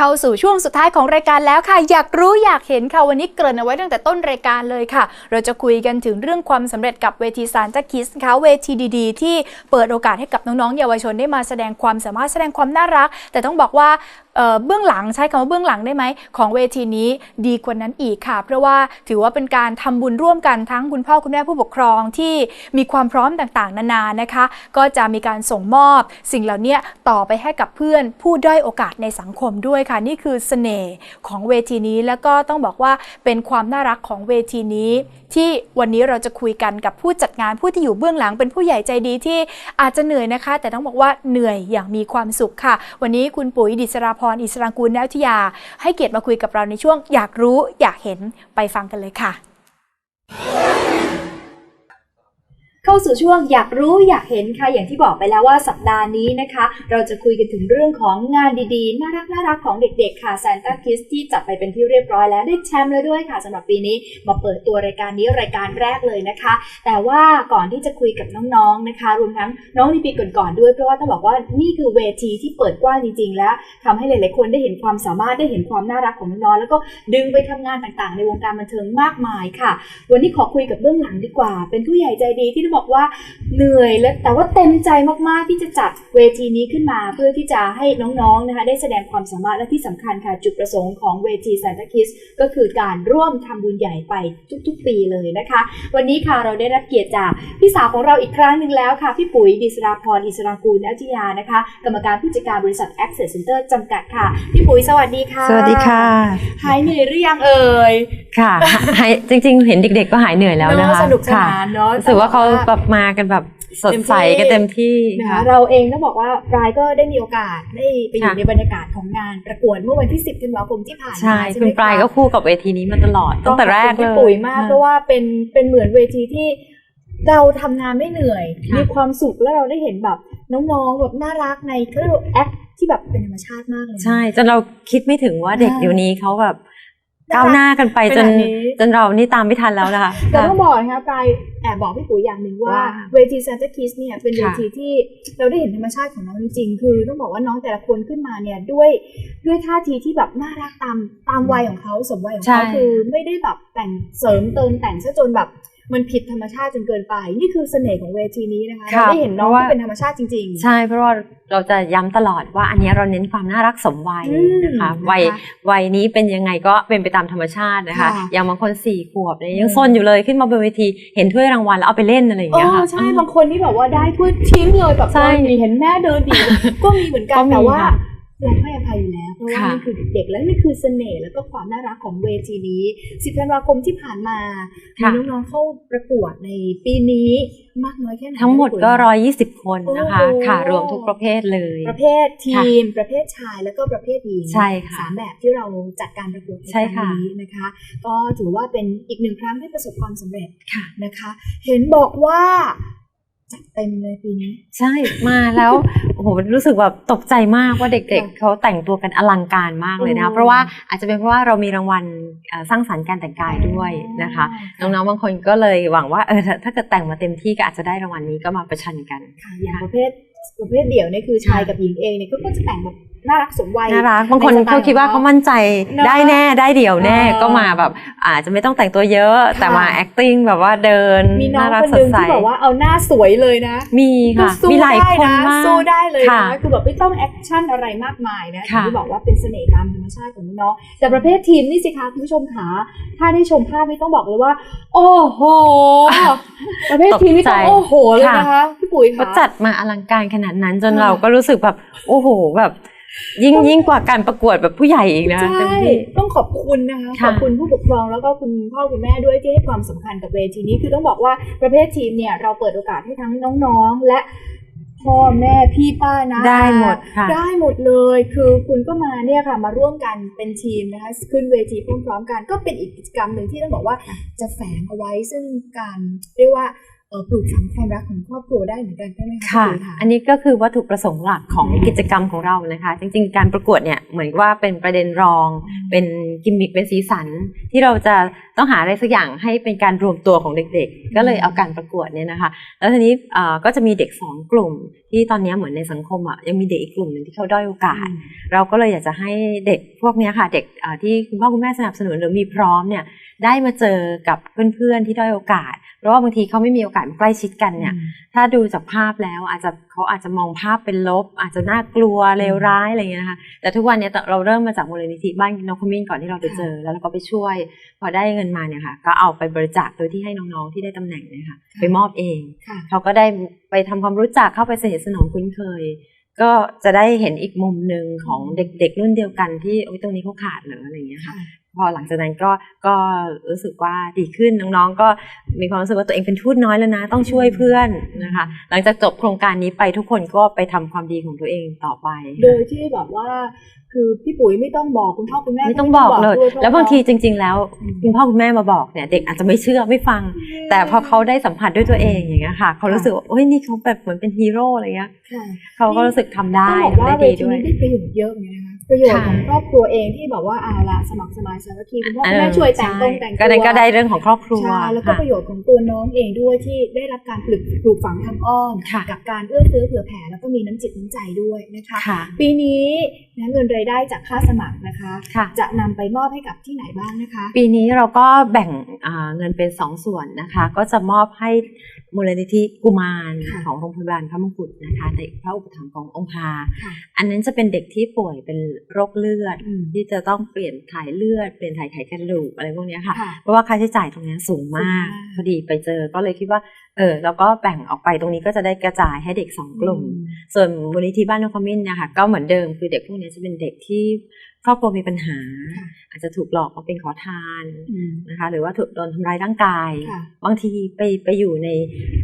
ข้าสู่ช่วงสุดท้ายของรายการแล้วค่ะ อยากรู้อยากเห็นค่ะวันนี้เกริ่นเอาไว้ตั้งแต่ต้นรายการเลยค่ะ เราจะคุยกันถึงเรื่องความสำเร็จกับเวทีสารจะคิสค่ะเวทีดีๆ ที่เปิดโอกาสให้กับน้องๆเยาวชนได้มาแสดงความสามารถแสดงความน่ารัก แต่ต้องบอกว่า เบื้องหลังใช้คำว่าเบื้องหลังได้ไหมของเวทีนี้ดีกว่านั้นอีกค่ะ เพราะว่าถือว่าเป็นการทำบุญร่วมกันทั้งคุณพ่อคุณแม่ผู้ปกครองที่มีความพร้อมต่างๆ นานานะคะ ก็จะมีการส่งมอบสิ่งเหล่านี้ต่อไปให้กับเพื่อนผู้ด้อยโอกาสในสังคมด้วยค่ะ นี่คือเสน่ห์ของเวทีนี้แล้วก็ต้องบอกว่าเป็นความน่ารักของเวทีนี้ที่วันนี้เราจะคุยกันกับผู้จัดงานผู้ที่อยู่เบื้องหลังเป็นผู้ใหญ่ใจดีที่อาจจะเหนื่อยนะคะ แต่ต้องบอกว่าเหนื่อยอย่างมีความสุขค่ะ วันนี้คุณปุ๋ยดิศราพรอิสรางกูลนัทยา ให้เกียรติมาคุยกับเราในช่วงอยากรู้อยากเห็นไปฟังกันเลยค่ะ เข้าสู่ช่วงอยากรู้อยากเห็นค่ะอย่างที่บอกไปแล้วว่าสัปดาห์นี้นะคะ เราจะคุยกันถึงเรื่องของงานดีๆ น่ารักน่ารักของเด็กๆค่ะ Santa Kids ที่จัดไปเป็นที่เรียบร้อยแล้วได้แชมป์แล้วด้วยค่ะสำหรับปีนี้มาเปิดตัวรายการนี้รายการแรกเลยนะคะ แต่ว่าก่อนที่จะคุยกับน้องๆนะคะ รวมทั้งน้องในปีก่อนๆด้วยเพราะว่าต้องบอกว่านี่คือเวทีที่เปิดกว้างจริง ๆ แล้วทำให้หลายๆคนได้เห็นความสามารถได้เห็นความน่ารักของน้องๆแล้วก็ดึงไปทำงานต่างๆ ในวงการบันเทิงมากมายค่ะ วันนี้ขอคุยกับเบื้องหลังดีกว่า เป็นผู้ใหญ่ใจดีที่ได้บอกว่าเหนื่อยและแต่ว่าเต็มใจมากๆที่จะจัดเวทีนี้ขึ้นมา เพื่อที่จะให้น้องๆนะคะได้แสดงความสามารถและที่สำคัญค่ะจุดประสงค์ของเวที Santa Kids ก็คือการร่วมทำบุญใหญ่ไปทุกๆ ปีเลยนะคะ วันนี้ค่ะเราได้รับเกียรติจากพี่สาวของเราอีกครั้งหนึ่งแล้วค่ะ พี่ปุ๋ยดิศราพรอิสรากูลนัทยานะคะ กรรมการผู้จัดการบริษัท Access Center จำกัดค่ะ พี่ปุ๋ยสวัสดีค่ะ สวัสดีค่ะ หายเหนื่อยหรือยังเอ่ยค่ะหายจริง ๆ เห็นเด็กๆก็หายเหนื่อยแล้วนะคะเนอะสนุกสค่ะนานเนาะรู้สึกว่าเขาแบบมากันแบบสดใสกันเต็มที่นะคะค่ะเราเองต้องบอกว่าปลายก็ได้มีโอกาสได้ไปอยู่ค่ะในบรรยากาศของงานประกวดเมื่อวันที่ 10ธันวาคมที่ผ่านมาใช่ใช่ไหมคุณปลายก็คู่กับเวทีนี้มาตลอดตั้งแต่แรกต้เลองขอบคุณยพี่ปุ๋ยมากค่ะเพราะว่าเป็นเป็นเหมือนเวทีที่เราทำงานไม่เหนื่อยค่ะมีความสุขแล้วเราได้เห็นแบบน้องๆแบบน่ารักในเขาเรียกว่าแอคที่แบบเป็นธรรมชาติมากเลยนะใช่จนเราคิดไม่ถึงว่าเด็กอ่าเดี๋ยวนี้เขาแบบ ก้าวหน้ากันไปจนขนาดนี้จนเรานี่ตามไม่ทันแล้วนะคะแต่ต้องบอกนะคะปลายแอบบอกพี่ปุ๋ยอย่างหนึ่งว่าว่าเวที Santa Kids เนี่ยเป็นเวค่ะทีที่เราได้เห็นธรรมชาติของน้องจริงๆคือต้องบอกว่าน้องแต่ละคนขึ้นมาเนี่ยด้วยด้วยท่าทีที่แบบน่ารักตามตามวัยของเขาสมวัยของเขาใช่คือไม่ได้แบบแต่งเสริมเติมแต่งซะจนแบบ มันผิดธรรมชาติจนเกินไป นี่คือเสน่ห์ของเวทีนี้นะคะเราได้เห็นน้องที่เป็นธรรมชาติจริง ๆ ใช่เพราะว่าเราจะย้ำตลอดว่าอันเนี้ยเราเน้นความน่ารักสมวัยอืมนะคะนะคะวัยวัยนี้เป็นยังไงก็เป็นไปตามธรรมชาตินะคะค่ะอย่างบางคนสี่ขวบเนี่ยยังอืมซนอยู่เลยขึ้นมาบนเวทีเห็นถ้วยรางวัลแล้วเอาไปเล่นอะไรอย่างโอ้เงี้ยค่ะใช่บางคนนี่แบบว่าได้ถ้วยทิ้งเลยแบบใช่เดินหนีเห็นแม่เดินหนีก็มีเหมือนกันก็มีแต่ว่าค่ะ เราให้อภัยอยู่แล้วเพราะว่าค่ะนี่คือเด็กๆและนี่คือเสน่ห์แล้วก็ความน่ารักของเวทีนี้สิบธันวาคมที่ผ่านมามีค่ะน้องๆเข้าประกวดในปีนี้มากน้อยแค่ไหนทั้งหมดก็คะร้อยยี่สิบคนนะคะโอ้โหค่ะรวมทุกประเภทเลย ประเภททีม ประเภทชายแล้วก็ประเภทหญิงใช่ค่ะสามแบบที่เราจัดการประกวดในใช่ครั้ค่ะงนี้นะคะ ก็ถือว่าเป็นอีกหนึ่งครั้งที่ประสบความสำเร็จค่ะนะคะ เห็นบอกว่าจัดเต็มเลยปีนี้ใช่มาแล้ว โอ้โหรู้สึกแบบตกใจมากว่าเด็กค่ะๆเขาแต่งตัวกันอลังการมากเลยนะอืมเพราะว่าอาจจะเป็นเพราะว่าเรามีรางวัลเอ่อสร้างสรรค์การแต่งกายด้วยนะคะน้องๆบางคนก็เลยหวังว่าเออถ้าถ้าเกิดแต่งมาเต็มที่ก็อาจจะได้รางวัลนี้ก็มาประชันกันค่ะอย่างประเภทประเภทเดี่ยวเนี่ยคือชายกับหญิงเองเนี่ยก็ก็จะแต่งแบบน่ารักสมวัยน่ารักบางคนในสไตล์เขาคิดว่าของเขามั่นใจเนอะได้แน่ได้เดี่ยวแน่เออก็มาแบบ อาจจะไม่ต้องแต่งตัวเยอะแต่มา acting แบบว่าเดินมีน้องน่ารักคนสหดนึ่งใสที่แบบว่าเอาหน้าสวยเลยนะ มีค่ะก็สู้มีหลายได้คนนะมากสู้ได้เลยค่ะนะคือแบบไม่ต้องแอคชั่นอะไรมากมายนะค่ะที่บอกว่าเป็นเสน่ห์ตามธรรมชาติของน้องๆแต่ประเภททีมนี่สิคะคุณผู้ชมขาถ้าได้ชมภาพนี่ต้องบอกเลยว่า โอ้โหประเภททีมนี่ต้องโอ้โหเลยนะคะพี่ปุ๋ยเขาคะจัดมาอลังการขนาดนั้นจนค่ะเราก็รู้สึกแบบโอ้โหแบบ ยิ่งยิ่งกว่าการประกวดแบบผู้ใหญ่อีกนะใช่เต็มที่ต้องขอบคุณนะคะขค่ะอบคุณผู้ปกครองแล้วก็คุณพ่อคุณแม่ด้วยที่ให้ความสำคัญกับเวทีนี้คือต้องบอกว่าประเภททีมเนี่ยเราเปิดโอกาสให้ทั้งน้องๆ และพ่อแม่พี่ป้านะได้หมดค่ะได้หมดเลย คือคุณก็มาเนี่ยค่ะมาร่วมกันเป็นทีมนะคะขึ้นเวทีพร้อมๆกันก็เป็นอีกกิจกรรมหนึ่งที่ต้องบอกว่าจะแฝงเอาไว้ซึ่งการเรียกว่าเอ่อ ปลูกฝังความรักของครอบครัวได้เหมือนกันใช่ไหมคะค่ะณปุ๋ยอันนี้ก็คือวัตถุประสงค์หลักของอืมกิจกรรมของเรานะคะ จริงๆ การประกวดเนี่ยเหมือนว่าเป็นประเด็นรอง เป็นกิมมิคเป็นสีสันที่เราจะ ต้องหาอะไรสักอย่างให้เป็นการรวมตัวของเด็กๆ ก็เลยเอาการประกวดเนี่ยนะคะ แล้วทีนี้เอ่อก็จะมีเด็กสองกลุ่ม ที่ตอนนี้เหมือนในสังคมอะยังมีเด็กอีกกลุ่มหนึ่งที่เขาด้อยโอกาส เราก็เลยอยากจะให้เด็กพวกเนี้ยค่ะเด็กเอ่อที่คุณพ่อคุณแม่สนับสนุนหรือมีพร้อมเนี่ยได้มาเจอกับเพื่อนๆที่ด้อยโอกาส เพราะว่าบางทีเขาไม่มีโอกาสมาใกล้ชิดกันเนี่ยถ้าดูจากภาพแล้วอาจจะ เขาอาจจะมองภาพเป็นลบ อาจจะน่ากลัวเลวร้ายอะไรอย่างเงี้ยนะคะแต่ทุกวันเนี้ยเราเริ่มมาจากมูลนิธิบ้านนกขมิ้นก่อนที่เราไปเจอ แล้วเราก็ไปช่วย พอได้เงินมาเนี่ยค่ะ ก็เอาไปบริจาคโดยที่ให้น้องๆที่ได้ตำแหน่งเนี่ยค่ะไปมอบเองค่ะเขาก็ได้ไปทำความรู้จักเข้าไปสนิทสนมคุ้นเคย ก็จะได้เห็นอีกมุมหนึ่งของเด็กๆรุ่นเดียวกันที่โอ๊ยตรงนี้เขาขาดเหรืออะไรอย่างเงี้ยค่ะ พอหลังจากนั้นก็ก็รู้สึกว่าดีขึ้นน้องๆ ก็มีความรู้สึกว่าตัวเองเป็นทูตน้อยแล้วนะ ต้องช่วยเพื่อนนะคะ หลังจากจบโครงการนี้ไปทุกคนก็ไปทำความดีของตัวเองต่อไป โดยที่แบบว่าคือพี่ปุ๋ยไม่ต้องบอกคุณพ่อคุณแม่ไม่ต้องบอกเลยด้พระแล้วบางทีเรจริง ๆ แล้วอืมคุณพ่อคุณแม่มาบอกเนี่ยเด็กอาจจะไม่เชื่อไม่ฟัง แต่พอเขาได้สัมผัสด้วยตัวเองอย่างเงี้ยค่ะเขารู้สึกว่าโอ้ยนี่เขาแบบเหมือนเป็นฮีโร่อะไรเงี้ยค่ะเขาก็รู้สึกทำได้ต้องบอกทำว่าได้เวดีทีด้วยนี้ได้ประโยชน์เยอะเหมือนกันนะคะ ประโยชน์ค่ะของครอบครัวเองที่แบบว่าเอาละสมัครสมานสามัคคีคุณพ่อคุณแม่เออช่วยแต่งตรงใช่แต่งตัวก็นั้นก็ได้เรื่องของครอบครัวใช่แล้วก็ค่ะประโยชน์ของตัวน้องเองด้วยที่ได้รับการปลูกปลูกฝังทางอ้อมค่ะกับการเอื้อเฟื้อเผื่อแผ่แล้วก็มีน้ำจิตน้ำใจด้วยนะคะค่ะปีนี้นะเงินรายได้จากค่าสมัครนะคะค่ะจะนำไปมอบให้กับที่ไหนบ้างนะคะ ปีนี้เราก็แบ่งอ่าเงินเป็นสองส่วนนะคะ ก็จะมอบให้มูลนิธิกุมารค่ะของโรงพยาบาลพระมงกุฎนะคะในพระอุปถัมภ์ขององค์พาค่ะอันนั้นจะเป็นเด็กที่ป่วยเป็นโรคเลือดอืมที่จะต้องเปลี่ยนถ่ายเลือด เปลี่ยนถ่ายไขกระดูกอะไรพวกเนี้ยค่ะค่ะ เพราะว่าค่าใช้จ่ายตรงเนี้ยสูงมากสูงมาก พอดีไปเจอก็เลยคิดว่าเออเราก็แบ่งออกไปตรงนี้ก็จะได้กระจายให้เด็กสองกลุ่ม ส่วนมูลนิธิบ้านนกขมิ้นเนะคะก็เหมือนเดิมคือเด็กพวกนี้จะเป็นเด็กที่ครอบครัวมีปัญหาค่ะ อาจจะถูกหลอกมาเป็นขอทานอืมนะคะ หรือว่าถูกโดนทำร้ายร่างกายค่ะบางทีไปไปอยู่ใน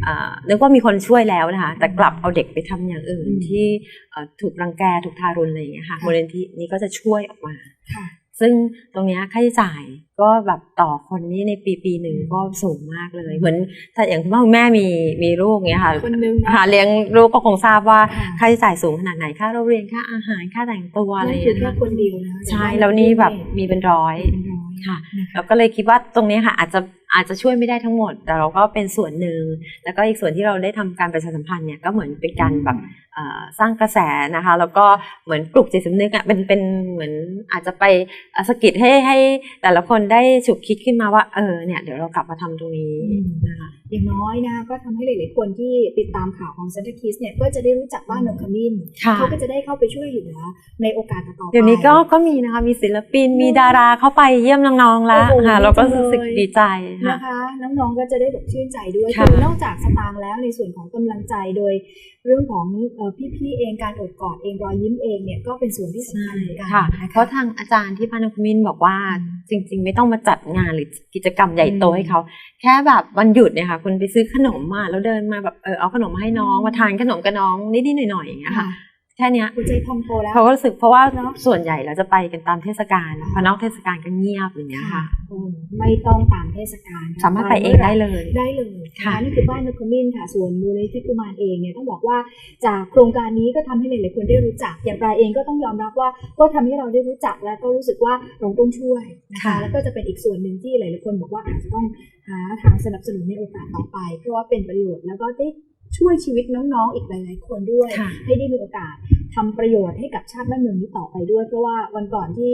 เอ่อนึกว่ามีคนช่วยแล้วนะคะ แต่กลับเอาเด็กไปทำอย่างอื่นอืมที่เอ่อถูกรังแกถูกทารุณอะไรอย่างเงี้ยค่ะค่ะมูลนิธินี้ก็จะช่วยออกมาค่ะ ซึ่งตรงเนี้ยค่าใช้จ่ายก็แบบต่อคนนี้ในปีปีหนึ่งอืมก็สูงมากเลย เหมือนถ้าอย่างคุณพ่อคุณแม่มีมีลูกเงี้ยค่ะคนนึงนะหาเลี้ยงลูกก็คงทราบว่าค่ะค่าใช้จ่ายสูงขนาดไหนค่าโรงเรียนค่าอาหารค่าแต่งตัวอะไรนั่อนย่างคือเงี้ยแค่นะคะคนเดียวนะใช่แล้วนี่แบบมีเป็นร้อยเป็นร้อยค่ะนะคะเราก็เลยคิดว่าตรงนี้ค่ะอาจจะ อาจจะช่วยไม่ได้ทั้งหมด แต่เราก็เป็นส่วนหนึ่ง แล้วก็อีกส่วนที่เราได้ทำการประชาสัมพันธ์เนี่ยก็เหมือนเป็นการแบบเอ่อสร้างกระแสนะคะ แล้วก็เหมือนปลุกจิตสำนึกอะเป็นเป็นเหมือนอาจจะไปอะสะกิดให้ให้แต่ละคนได้ฉุกคิดขึ้นมาว่าเออเนี่ยเดี๋ยวเรากลับมาทำตรงนี้อืมนะคะอย่างน้อยนะก็ทำให้หลายๆคนที่ติดตามข่าวของ Santa Kiss เนี่ยก็จะได้รู้จักบ้านนกขมิ้นค่ะเขาก็จะได้เข้าไปช่วยเหลือในโอกาสต่อๆไปเดี๋ยวนี้ก็ก็มีนะคะมีศิลปินมีดาราเข้าไปเยี่ยมน้องๆแล้วโอ้โหค่ะเราก็ดีจังเลยรู้สึกดีใจค่ะนะคะ น้องๆก็จะได้แบบชื่นใจด้วยค่ะคือนอกจากสตางค์แล้วในส่วนของกำลังใจโดยเรื่องของเอ่อพี่ๆเองการโอบกอดเองรอยยิ้มเองเนี่ยก็เป็นส่วนที่สำคัญเหมือนกันค่ะนเพราะทางอาจารย์ที่พานคมินบอกว่าจริง ๆ ไม่ต้องมาจัดงานหรือกิจกรรมใหญ่โตอืมให้เขา แค่แบบวันหยุดเนี่ยค่ะคุณไปซื้อขนมมาแล้วเดินมาแบบเออเอาขนมมาให้น้องอืมมาทานขนมกับน้องนิดๆหน่อยๆอย่างเงี้ยค่ะค่ะ แค่เนี้ยหัวใจพองโตแล้ว เขาก็รู้สึกเพราะว่าเนอะส่วนใหญ่เราจะไปกันตามเทศกาลพอนอกเทศกาลก็เงียบอย่างเงี้ยค่ะอืมไม่ต้องตามเทศกาลสามารถไปเองได้เลยได้เลยค่ะนนี่คือบ้านนกขมิ้นค่ะส่วนมูลนิธิกุมารเองเนี่ยต้องบอกว่าจากโครงการนี้ก็ทำให้หลายๆคนได้รู้จัก อย่างรายเองก็ต้องยอมรับว่า ก็ทำให้เราได้รู้จักและก็รู้สึกว่าเราต้องช่วยนะคะค่ะแล้วก็จะเป็นอีกส่วนหนึ่งที่หลายๆคนบอกว่าอาจจะต้องหาทางสนับสนุนในโอกาสต่อไป เพราะว่าเป็นประโยชน์แล้วก็ได้ ช่วยชีวิตน้องๆ อีกหลายๆ คนด้วยค่ะให้ได้มีโอกาสทำประโยชน์ให้กับชาติบ้านเมืองนี้ต่อไปด้วย เพราะว่าวันก่อนที่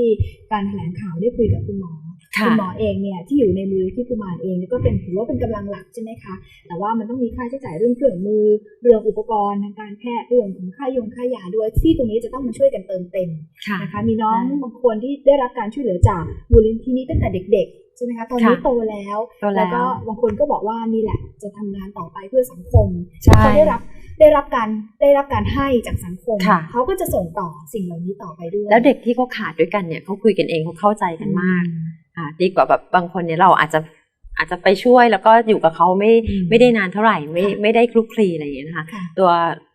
การแถลงข่าวได้คุยกับคุณหมอค่ะคุณหมอเองเนี่ยที่อยู่ในมูลนิธิกุมารเองเนี่ยก็เป็นถือว่าเป็นกำลังหลักใช่ไหมคะ แต่ว่ามันต้องมีค่าใช้จ่ายเรื่องเครื่องมือเรื่องอุปกรณ์ทางการแพทย์เรื่องของค่ายงค่ายาด้วยที่ตรงนี้จะต้องมาช่วยกันเติมเต็มค่ะนะคะ มีน้องค่ะบางคนที่ได้รับการช่วยเหลือจากมูลนิธินี้ตั้งแต่เด็กๆใช่ไหมคะตอนนี้ค่ะโตแล้วโตแล้วก็บางคนก็บอกว่านี่แหละจะทำงานต่อไปเพื่อสังคมใช่เขาได้รับได้รับการได้รับการให้จากสังคมค่ะเขาก็จะส่งต่อสิ่งเหล่านี้ต่อไปด้วย แล้วเด็กที่เขาขาดด้วยกันเนี่ยเขาคุยกันเองเขาเข้าใจกันมากค่ะดีกว่าแบบบางคนเนี่ยเราอาจจะ อาจจะไปช่วยแล้วก็อยู่กับเขาไม่อืมไม่ได้นานเท่าไหร่ไม่ค่ะไม่ได้คลุกคลีอะไรอย่างเงี้ยนะคะค่ะตัว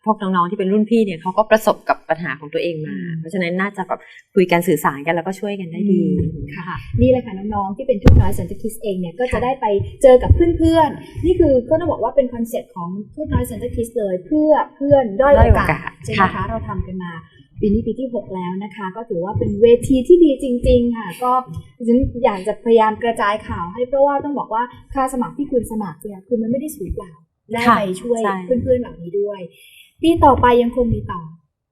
พวกน้องๆที่เป็นรุ่นพี่เนี่ยเขาก็ประสบกับปัญหาของตัวเองมาอืมเพราะฉะนั้นน่าจะแบบคุยกันสื่อสารกันแล้วก็ช่วยกันได้ดีอืมค่ะนี่เลยค่ะน้องๆที่เป็นทุกน้อยสันตคิสเองเนี่ยก็จะได้ไปเจอกับเพื่อนๆนี่คือก็ต้องบอกว่าเป็นคอนเซ็ปต์ของทุกน้อยสันตคิสเลย เพื่อเพื่อนด้อยด้อยโอโอกากาสสใช่ไหมค่ะคะเราทำกันมา ปีนี้ปีที่ 6 แล้วนะคะ ก็ถือว่าเป็นเวทีที่ดีจริง ๆ ค่ะ ก็ฉันอยากจะพยายามกระจายข่าวให้เพราะว่าต้องบอกว่าค่าสมัครที่คุณสมัครเนี่ยคือมันไม่ได้สูญเปล่าได้ค่ะไปช่วยใช่เพื่อนๆเหล่านี้ด้วยปีต่อไปยังคงมีต่อ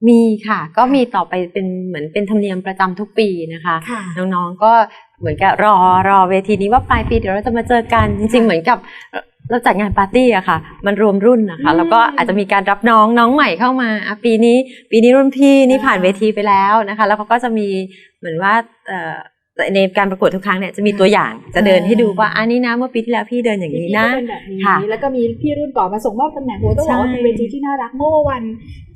มีค่ะ ก็มีต่อไปเป็นเหมือนเป็นธรรมเนียมประจำทุกปีนะคะค่ะน้องๆก็เหมือนกับรอรอเวทีนี้ว่าปลายปีเดี๋ยวเราจะมาเจอกันจริงๆเหมือนกับ เอ่อเราจัดงานปาร์ตี้อะค่ะ มันรวมรุ่นนะคะอืมแล้วก็อาจจะมีการรับน้องน้องใหม่เข้ามาอะปีนี้ปีนี้รุ่นพี่นี่อ่าผ่านเวทีไปแล้วนะคะ แล้วเขาก็จะมีเหมือนว่าเอ่อในการประกวดทุกครั้งเนี่ยจะมีตัวอย่างจะเดินให้ดูว่าอันนี้นะเมื่อปีที่แล้วพี่เดินอย่างนี้พี่นะก็เป็นแบบนี้ค่ะแล้วก็มีพี่รุ่นก่อนมาส่งมอบตำแหน่งโหต้องบอกว่าใช่เป็นเวทีที่น่ารักเมื่อวัน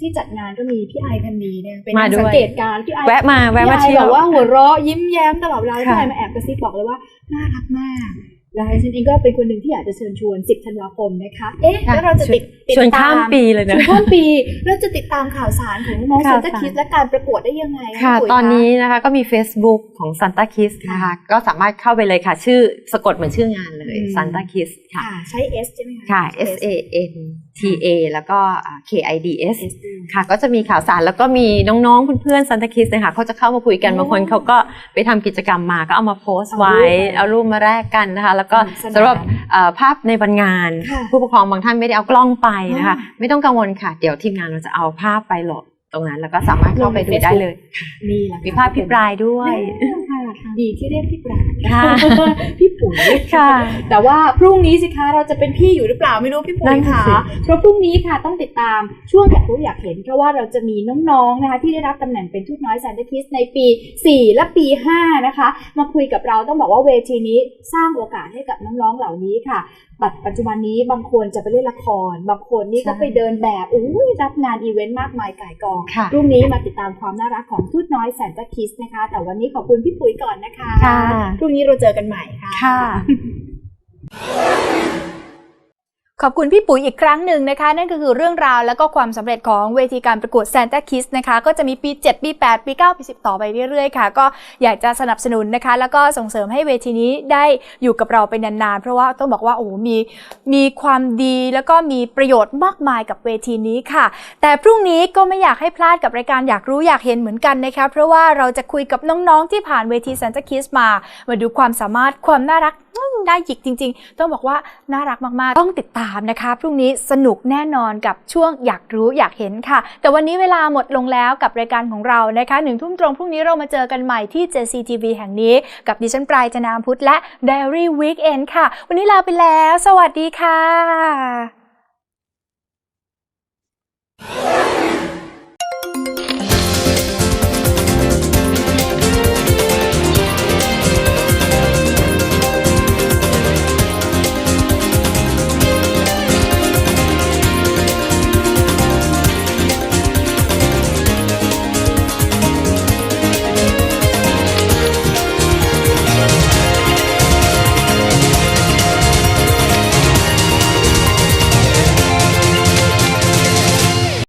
ที่จัดงานก็มีพี่ไอพันนีเนี่ยเป็นมานักด้วยสังเกตการณ์พี่ไอแวะมาแวะมาพี่ไอเที่ยแบวบว่าหัวเราะยิ้มแย้มตลอดเวลาพี่ค่ะไอมาแอบกระซิบบอกเลยว่าน่ารักมาก แล้วฉันเองก็เป็นคนหนึ่งที่อยากจะเชิญชวน 10 ธันวาคมนะคะ เอ๊ะค่ะแล้วเราจะติดติดชวนตข้ามปีเลยชนะวนข้ามปี เราจะติดตามข่าวสารของน้องๆข่าซัวนสารตาคิดและการประกวดได้ยังไงค่ะณปุ๋ยตอนนี้นะคะก็มี Facebook ของ Santa Kiss นะคะ ก็สามารถเข้าไปเลยค่ะ ชื่อสะกดเหมือนชื่องานเลย Santa Kiss ค่ะค่ะ ใช้ S ใช่ไหมคะ ค่ะ S A N T A แล้วก็อ่า K I D S S ด้วยค่ะ ก็จะมีข่าวสารแล้วก็มีน้องๆ เพื่อนๆ Santa Kiss นะคะเขาจะเข้ามาคุยกันอ๋อบางคนเขาก็ไปทำกิจกรรมมาก็เอามาโพสต์ไว้ เอาเอารูรูปปมามาแลกกันนะคะแล้วก็สนานสำหรับเอ่อภาพในวันงานค่ะผู้ปกครองบางท่านไม่ได้เอากล้องไปนะคะอ๋อไม่ต้องกังวลค่ะ เดี๋ยวทีมงานเราจะเอาภาพไปโหลดตรงนั้น แล้วก็สามารถเข้าไปดูได้เลยนี่แหละค่ะมีภาพพี่ปลายด้วยค่ะ ดีที่เรียกพี่ปราณค่ะพี่ปุ๋ยค่ะ แต่ว่าพรุ่งนี้สิคะเราจะเป็นพี่อยู่หรือเปล่าไม่รู้พี่ปุ๋นั่ยนค่ะสิเพราะพรุ่งนี้ค่ะต้องติดตามช่วงอยากรู้อยากเห็น เพราะว่าเราจะมีน้องๆนะคะ ที่ได้รับตำแหน่งเป็นทูตน้อยแซนต์คิสในปี 4 และปี 5 นะคะ มาคุยกับเราต้องบอกว่าเวทีนี้สร้างโอกาสให้กับน้องๆเหล่านี้ค่ะปัจปัจจุบันนี้บางคนจะไปเล่นละคร บางคนนี่ก็ใช่ไปเดินแบบอุ้ยรับงานอีเวนต์มากมายก่ายกองค่ะพรุ่งนี้มาติดตามความน่ารักของทูตน้อยแซนต์คิสนะคะ แต่วันนี้ขอบคุณพี่ปุ๋ยก่อนนะคะค่ะพรุ่งนี้เราเจอกันใหม่ค่ะค่ะ ขอบคุณพี่ปุ๋ยอีกครั้งหนึ่งนะคะ นั่นก็คือเรื่องราวแล้วก็ความสำเร็จของเวทีการประกวด Santa Kiss นะคะ ก็จะมีปี 7 ปี 8 ปี 9 ปี 10 ต่อไปเรื่อยๆค่ะ ก็อยากจะสนับสนุนนะคะ แล้วก็ส่งเสริมให้เวทีนี้ได้อยู่กับเราไปนานๆ เพราะว่าต้องบอกว่าโอ้โหมีมีความดีแล้วก็มีประโยชน์มากมายกับเวทีนี้ค่ะ แต่พรุ่งนี้ก็ไม่อยากให้พลาดกับรายการอยากรู้อยากเห็นเหมือนกันนะคะเพราะว่าเราจะคุยกับน้องๆที่ผ่านเวที Santa Kiss มามาดูความสามารถความน่ารักน่าหยิกจริง ๆ ต้องบอกว่าน่ารักมากๆ ต้องติดตามานะคะ พรุ่งนี้สนุกแน่นอนกับช่วงอยากรู้อยากเห็นค่ะ แต่วันนี้เวลาหมดลงแล้วกับรายการของเรานะคะหนึ่งทุ่มตรงพรุ่งนี้เรามาเจอกันใหม่ที่ JCTV แห่งนี้ กับดิฉันปลายจนามพุทธและ Diary Weekend ค่ะ วันนี้ลาไปแล้ว สวัสดีค่ะ